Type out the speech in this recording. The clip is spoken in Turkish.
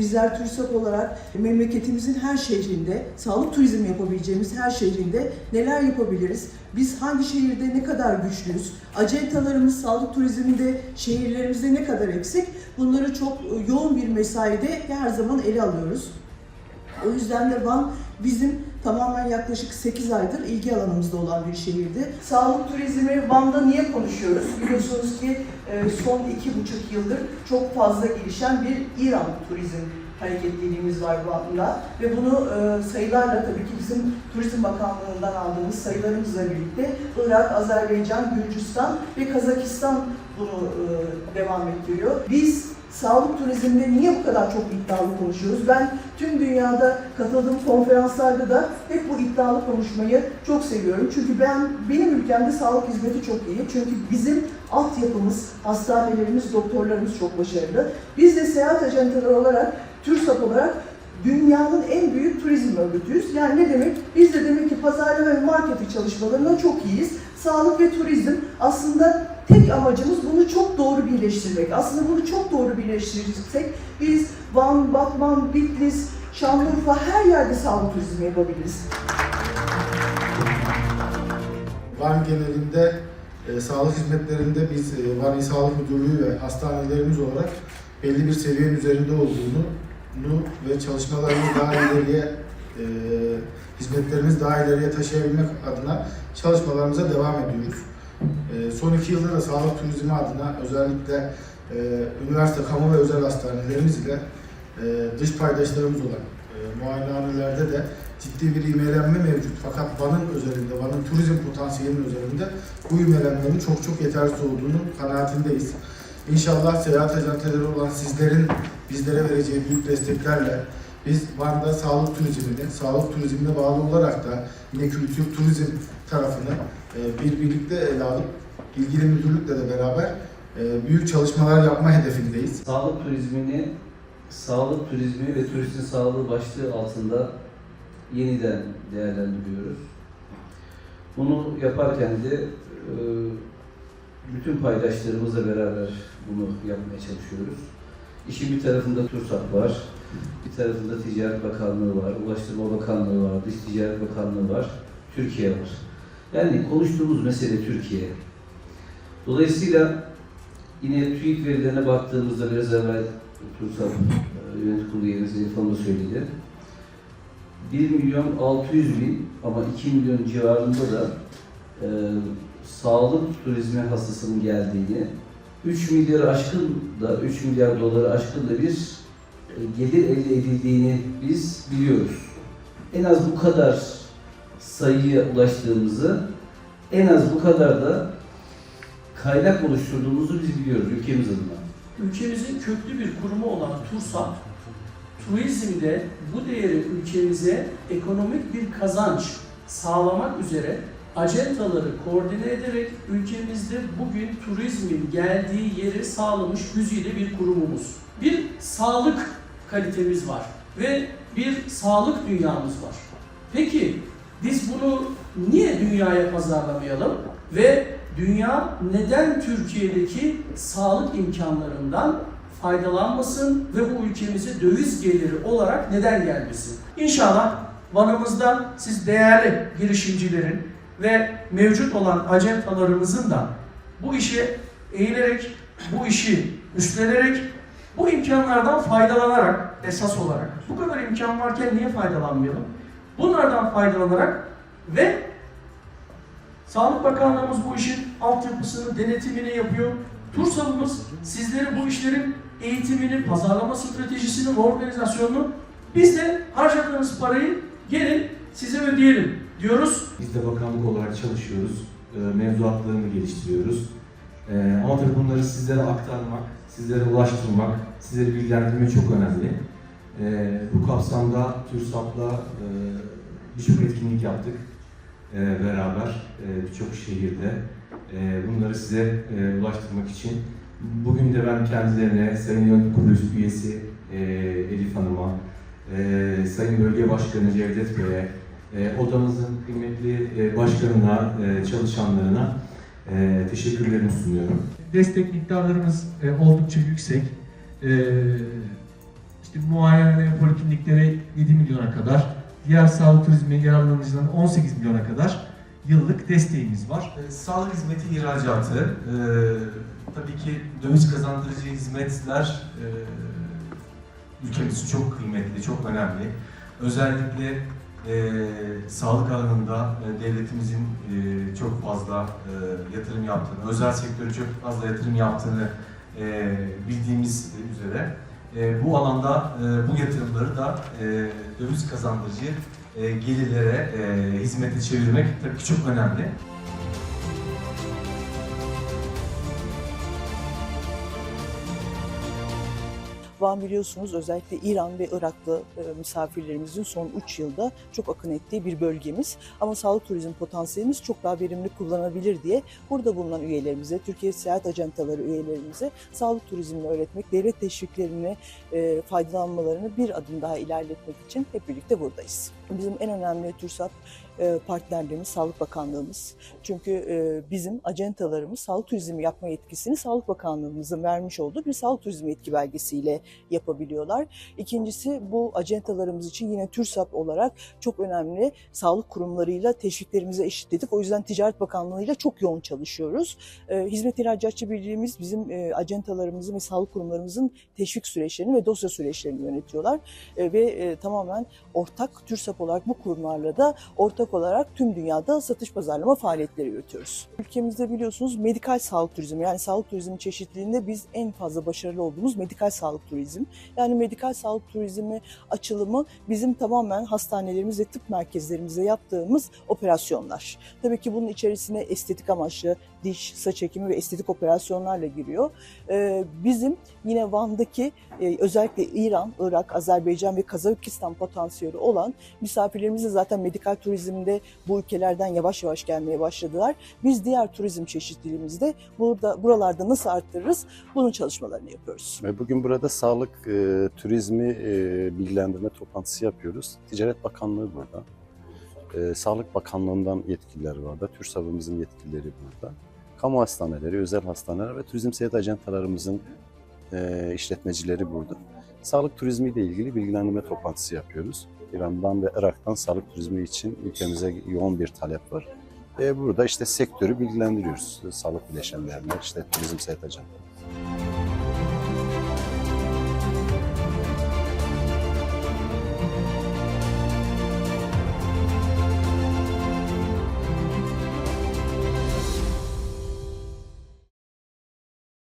Bizler TÜRSAP olarak memleketimizin her şehrinde, sağlık turizmi yapabileceğimiz her şehrinde neler yapabiliriz? Biz hangi şehirde ne kadar güçlüyüz? Acentalarımız sağlık turizminde şehirlerimizde ne kadar eksik? Bunları çok yoğun bir mesaide her zaman ele alıyoruz. O yüzden de Van bizim tamamen yaklaşık 8 aydır ilgi alanımızda olan bir şehirdi. Sağlık turizmi Van'da niye konuşuyoruz? Biliyorsunuz ki e, son iki buçuk yıldır çok fazla gelişen bir İran turizm hareketliliğimiz var Van'da ve bunu e, sayılarla tabii ki bizim Turizm Bakanlığı'ndan aldığımız sayılarımızla birlikte Irak, Azerbaycan, Gürcistan ve Kazakistan bunu e, devam ettiriyor. Biz sağlık turizminde niye bu kadar çok iddialı konuşuyoruz? Ben tüm dünyada katıldığım konferanslarda da hep bu iddialı konuşmayı çok seviyorum. Çünkü ben benim ülkemde sağlık hizmeti çok iyi. Çünkü bizim altyapımız, hastanelerimiz, doktorlarımız çok başarılı. Biz de seyahat ajantaları olarak, TÜRSAP olarak dünyanın en büyük turizm örgütüyüz. Yani ne demek? Biz de demek ki pazarlama ve marketing çalışmalarında çok iyiyiz. Sağlık ve turizm aslında tek amacımız bunu çok doğru birleştirmek. Aslında bunu çok doğru birleştirirsek biz Van, Batman, Bitlis, Şanlıurfa her yerde sağlık turizmi yapabiliriz. Van genelinde e, sağlık hizmetlerinde biz e, Van İl Sağlık Müdürlüğü ve hastanelerimiz olarak belli bir seviyenin üzerinde olduğunu nu ve çalışmalarımız daha ileriye e, hizmetlerimiz daha ileriye taşıyabilmek adına çalışmalarımıza devam ediyoruz. E, son iki yılda da sağlık turizmi adına özellikle e, üniversite, kamu ve özel hastanelerimiz ile e, dış paydaşlarımız olan e, muayenehanelerde de ciddi bir ivmelenme mevcut. Fakat Van'ın özelinde, Van'ın turizm potansiyelinin üzerinde bu ivmelenmenin çok çok yetersiz olduğunu kanaatindeyiz. İnşallah seyahat ajanteleri olan sizlerin bizlere vereceği büyük desteklerle biz Van'da sağlık turizmini, sağlık turizmine bağlı olarak da yine kültür turizm tarafını e, bir birlikte ele alıp ilgili müdürlükle de beraber e, büyük çalışmalar yapma hedefindeyiz. Sağlık turizmini, sağlık turizmi ve turistin sağlığı başlığı altında yeniden değerlendiriyoruz. Bunu yaparken de e, bütün paydaşlarımızla beraber bunu yapmaya çalışıyoruz. İşin bir tarafında TURSAP var, bir tarafında Ticaret Bakanlığı var, Ulaştırma Bakanlığı var, Dış Ticaret Bakanlığı var, Türkiye var. Yani konuştuğumuz mesele Türkiye. Dolayısıyla Yine TÜİK verilerine baktığımızda biraz evvel TURSAP e, yönetim kurulu Hanım da söyledi. 1 milyon 600 bin ama 2 milyon civarında da e, sağlık turizmi hastasının geldiğini, 3 milyar aşkın da 3 milyar doları aşkın da bir e, gelir elde edildiğini biz biliyoruz. En az bu kadar sayıya ulaştığımızı, en az bu kadar da kaynak oluşturduğumuzu biz biliyoruz ülkemiz adına. ülkemizin köklü bir kurumu olan TURSAP, turizmde bu değeri ülkemize ekonomik bir kazanç sağlamak üzere acentaları koordine ederek ülkemizde bugün turizmin geldiği yeri sağlamış güzide bir kurumumuz. Bir sağlık kalitemiz var ve bir sağlık dünyamız var. Peki biz bunu niye dünyaya pazarlamayalım ve dünya neden Türkiye'deki sağlık imkanlarından faydalanmasın ve bu ülkemize döviz geliri olarak neden gelmesin? İnşallah Van'ımızda siz değerli girişimcilerin ve mevcut olan acentalarımızın da bu işe eğilerek, bu işi üstlenerek, bu imkanlardan faydalanarak esas olarak, bu kadar imkan varken niye faydalanmayalım? Bunlardan faydalanarak ve Sağlık Bakanlığımız bu işin altyapısını, denetimini yapıyor. TURSAB'ımız sizleri bu işlerin eğitimini, pazarlama stratejisini organizasyonunu biz de harcadığınız parayı gelin size ödeyelim diyoruz. Biz de bakanlık olarak çalışıyoruz. E, Mevzuatlarını geliştiriyoruz. E, Ama tabii bunları sizlere aktarmak, sizlere ulaştırmak, sizleri bilgilendirmek çok önemli. E, Bu kapsamda TÜRSAP'la e, birçok etkinlik yaptık e, beraber e, birçok şehirde. Bunları size ulaştırmak için bugün de ben kendilerine Sayın Yönetim Kurulu üyesi e, Elif Hanım'a, Sayın Bölge Başkanı Cevdet Bey'e, e, odamızın kıymetli e, başkanına, e, çalışanlarına e, teşekkürlerimi sunuyorum. destek miktarlarımız e, oldukça yüksek. E, işte muayene polikliniklere 7 milyona kadar, diğer sağlık turizmi yararlanıcılarına 18 milyona kadar yıllık desteğimiz var. Ee, Sağlık hizmeti ihracatı, e, tabii ki döviz kazandırıcı hizmetler e, ülkemiz çok kıymetli, çok önemli. Özellikle e, sağlık alanında e, devletimizin e, çok fazla e, yatırım yaptığını, özel sektörü çok fazla yatırım yaptığını e, bildiğimiz üzere e, bu alanda e, bu yatırımları da e, döviz kazandırıcı e, gelirlere, e, hizmete çevirmek tabii ki çok önemli. Van biliyorsunuz özellikle İran ve Iraklı e, misafirlerimizin son 3 yılda çok akın ettiği bir bölgemiz. Ama sağlık turizm potansiyelimiz çok daha verimli kullanabilir diye burada bulunan üyelerimize, Türkiye Seyahat Ajantaları üyelerimize sağlık turizmini öğretmek, devlet teşviklerini e, faydalanmalarını bir adım daha ilerletmek için hep birlikte buradayız. Bizim en önemli TÜRSAP e, partnerlerimiz Sağlık Bakanlığımız. Çünkü e, bizim acentalarımız sağlık turizmi yapma yetkisini Sağlık Bakanlığımızın vermiş olduğu bir sağlık turizmi yetki belgesiyle yapabiliyorlar. İkincisi bu acentalarımız için yine TÜRSAP olarak çok önemli sağlık kurumlarıyla teşviklerimizi eşitledik. O yüzden Ticaret Bakanlığı'yla çok yoğun çalışıyoruz. E, Hizmet İhracatçı Birliğimiz bizim acentalarımızın ve sağlık kurumlarımızın teşvik süreçlerini ve dosya süreçlerini yönetiyorlar. Ve tamamen ortak TÜRSAP olarak bu kurumlarla da ortak olarak tüm dünyada satış pazarlama faaliyetleri yürütüyoruz. Ülkemizde biliyorsunuz medikal sağlık turizmi yani sağlık turizmi çeşitliliğinde biz en fazla başarılı olduğumuz medikal sağlık turizm. Yani medikal sağlık turizmi açılımı bizim tamamen hastanelerimiz ve tıp merkezlerimizde yaptığımız operasyonlar. Tabii ki bunun içerisine estetik amaçlı diş, saç ekimi ve estetik operasyonlarla giriyor. Ee, bizim yine Van'daki e, özellikle İran, Irak, Azerbaycan ve Kazakistan potansiyeli olan misafirlerimiz de zaten medikal turizmde bu ülkelerden yavaş yavaş gelmeye başladılar. Biz diğer turizm çeşitliliğimizde burada buralarda nasıl arttırırız bunun çalışmalarını yapıyoruz. Bugün burada sağlık e, turizmi e, bilgilendirme toplantısı yapıyoruz. Ticaret Bakanlığı burada. E, Sağlık Bakanlığı'ndan yetkililer burada. TÜRSAV'ımızın yetkilileri burada. Kamu hastaneleri, özel hastaneler ve turizm seyahat ajantalarımızın e, işletmecileri burada. Sağlık turizmi ile ilgili bilgilendirme toplantısı yapıyoruz. İran'dan ve Irak'tan sağlık turizmi için ülkemize yoğun bir talep var. E, burada işte sektörü bilgilendiriyoruz. Sağlık bileşenlerine, işte turizm seyahat ajantaları.